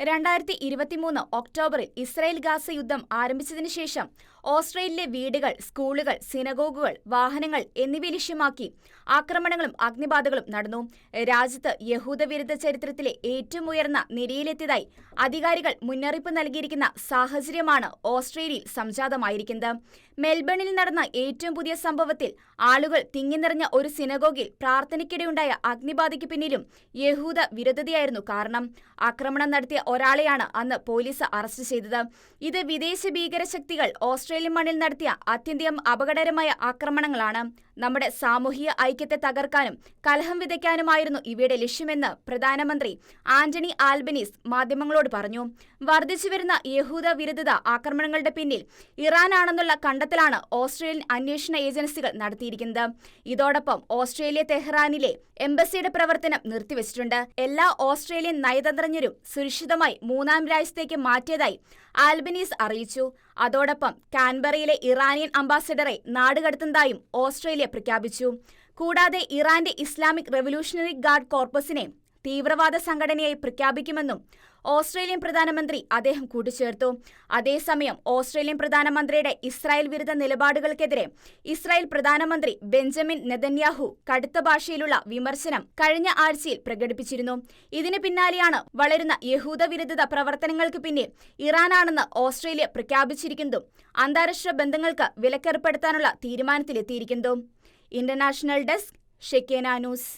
രണ്ടായിരത്തി ഇരുപത്തിമൂന്ന് ഒക്ടോബറിൽ ഇസ്രായേൽ ഗാസ യുദ്ധം ആരംഭിച്ചതിനു ശേഷം ഓസ്ട്രേലിയയിലെ വീടുകൾ സ്കൂളുകൾ സിനഗോഗുകൾ വാഹനങ്ങൾ എന്നിവ ലക്ഷ്യമാക്കി ആക്രമണങ്ങളും അഗ്നിബാധകളും നടന്നു. രാജ്യത്ത് യഹൂദവിരുദ്ധ ചരിത്രത്തിലെ ഏറ്റവും ഉയർന്ന നിരയിലെത്തിയതായി അധികാരികൾ മുന്നറിയിപ്പ് നൽകിയിരിക്കുന്ന സാഹചര്യമാണ് ഓസ്ട്രേലിയയിൽ സംജാതമായിരിക്കുന്നത്. മെൽബണിൽ നടന്ന ഏറ്റവും പുതിയ സംഭവത്തിൽ ആളുകൾ തിങ്ങിനിറഞ്ഞ ഒരു സിനഗോഗിൽ പ്രാർത്ഥനയ്ക്കിടെയുണ്ടായ അഗ്നിബാധയ്ക്ക് പിന്നിലും യഹൂദ വിരുദ്ധതയായിരുന്നു കാരണം. ആക്രമണം നടത്തിയ ഒരാളെയാണ് അന്ന് പോലീസ് അറസ്റ്റ് ചെയ്തത്. ഇത് വിദേശ ഭീകരശക്തികൾ ഓസ്ട്രേലിയൻ മണ്ണിൽ നടത്തിയ അത്യന്തം അപകടകരമായ ആക്രമണങ്ങളാണ്. നമ്മുടെ സാമൂഹിക ഐക്യത്തെ തകർക്കാനും കലഹം വിതയ്ക്കാനുമായിരുന്നു ഇവയുടെ ലക്ഷ്യമെന്ന് പ്രധാനമന്ത്രി ആന്റണി ആൽബനീസ് മാധ്യമങ്ങളോട് പറഞ്ഞു. വർദ്ധിച്ചുവരുന്ന യഹൂദ വിരുദ്ധത ആക്രമണങ്ങളുടെ പിന്നിൽ ഇറാനാണെന്നുള്ള കണ്ടെത്തലാണ് ഓസ്ട്രേലിയൻ അന്വേഷണ ഏജൻസികൾ നടത്തിയിരിക്കുന്നത്. ഇതോടൊപ്പം ഓസ്ട്രേലിയ തെഹ്റാനിലെ എംബസിയുടെ പ്രവർത്തനം നിർത്തിവച്ചിട്ടുണ്ട്. എല്ലാ ഓസ്ട്രേലിയൻ നയതന്ത്രജ്ഞരും സുരക്ഷിതമായി മൂന്നാം രാജ്യത്തേക്ക് മാറ്റിയതായി ആൽബനീസ് അറിയിച്ചു. അതോടൊപ്പം കാൻബറയിലെ ഇറാനിയൻ അംബാസഡറെ നാടുകടത്തുന്നതായും ഓസ്ട്രേലിയ പ്രഖ്യാപിച്ചു. കൂടാതെ ഇറാന്റെ ഇസ്ലാമിക് റവല്യൂഷണറി ഗാർഡ് കോർപ്പസിനെ തീവ്രവാദ സംഘടനയായി പ്രഖ്യാപിക്കുമെന്നും ഓസ്ട്രേലിയൻ പ്രധാനമന്ത്രി അദ്ദേഹം കൂട്ടിച്ചേർത്തു. അതേസമയം ഓസ്ട്രേലിയൻ പ്രധാനമന്ത്രിയുടെ ഇസ്രായേൽ വിരുദ്ധ നിലപാടുകൾക്കെതിരെ ഇസ്രായേൽ പ്രധാനമന്ത്രി ബെഞ്ചമിൻ നെതന്യാഹു കടുത്ത ഭാഷയിലുള്ള വിമർശനം കഴിഞ്ഞ ആഴ്ചയിൽ പ്രകടിപ്പിച്ചിരുന്നു. ഇതിന് പിന്നാലെയാണ് വളരുന്ന യഹൂദ വിരുദ്ധ പ്രവർത്തനങ്ങൾക്ക് പിന്നിൽ ഇറാനാണെന്ന് ഓസ്ട്രേലിയ പ്രഖ്യാപിച്ചിരിക്കുന്നതും അന്താരാഷ്ട്ര ബന്ധങ്ങൾക്ക് വിലക്കേർപ്പെടുത്താനുള്ള തീരുമാനത്തിലെത്തിയിരിക്കുന്നതും. International desk Shekinah news.